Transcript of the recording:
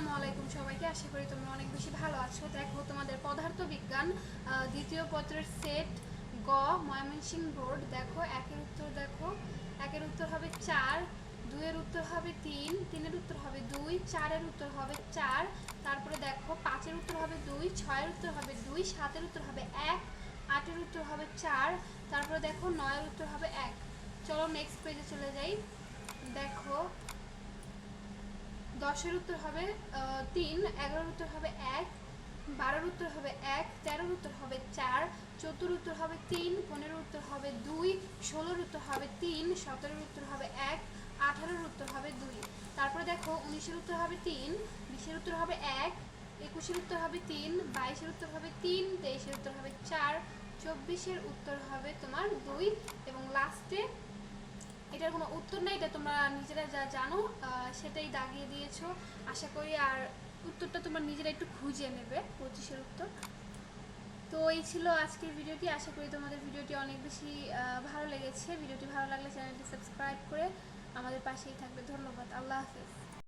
আসসালামু আলাইকুম সবাইকে। আশা করি তোমরা অনেক বেশি ভালো আছো। দেখো, তোমাদের পদার্থ বিজ্ঞান দ্বিতীয় পত্রের সেট গ, ময়মনসিংহ বোর্ড দেখো, একের উত্তর দেখো। একের উত্তর হবে চার, দুইয়ের উত্তর হবে তিন, তিনের উত্তর হবে দুই, চারের উত্তর হবে চার। তারপরে দেখো, পাঁচের উত্তর হবে দুই, ছয়ের উত্তর হবে দুই, সাতের উত্তর হবে এক, আটের উত্তর হবে চার। তারপরে দেখো, নয়ের উত্তর হবে এক। চলো নেক্সট পেজে চলে যাই। দেখো দশের উত্তর হবে তিন এগারোর উত্তর হবে এক বারোর উত্তর হবে এক তেরোর উত্তর হবে চার চোদ্দোর উত্তর হবে তিন পনেরোর উত্তর হবে দুই ষোলোর উত্তর হবে তিন সতেরোর উত্তর হবে এক আঠারোর উত্তর হবে দুই তারপরে দেখো উনিশের উত্তর হবে তিন বিশের উত্তর হবে এক একুশের উত্তর হবে তিন বাইশের উত্তর হবে তিন তেইশের উত্তর হবে চার চব্বিশের উত্তর হবে তোমার দুই এবং উত্তর নেই, এটা তোমরা নিজেরা যা জানো সেটাই দাগিয়ে দিয়েছ। আশা করি আর উত্তরটা তোমরা নিজেরা একটু খুঁজে নেবে, পঁচিশের উত্তর। তো এই ছিল আজকের ভিডিওটি। আশা করি তোমাদের ভিডিওটি অনেক বেশি ভালো লেগেছে। ভিডিওটি ভালো লাগলে চ্যানেলটি সাবস্ক্রাইব করে আমাদের পাশেই থাকবে। ধন্যবাদ। আল্লাহ হাফেজ।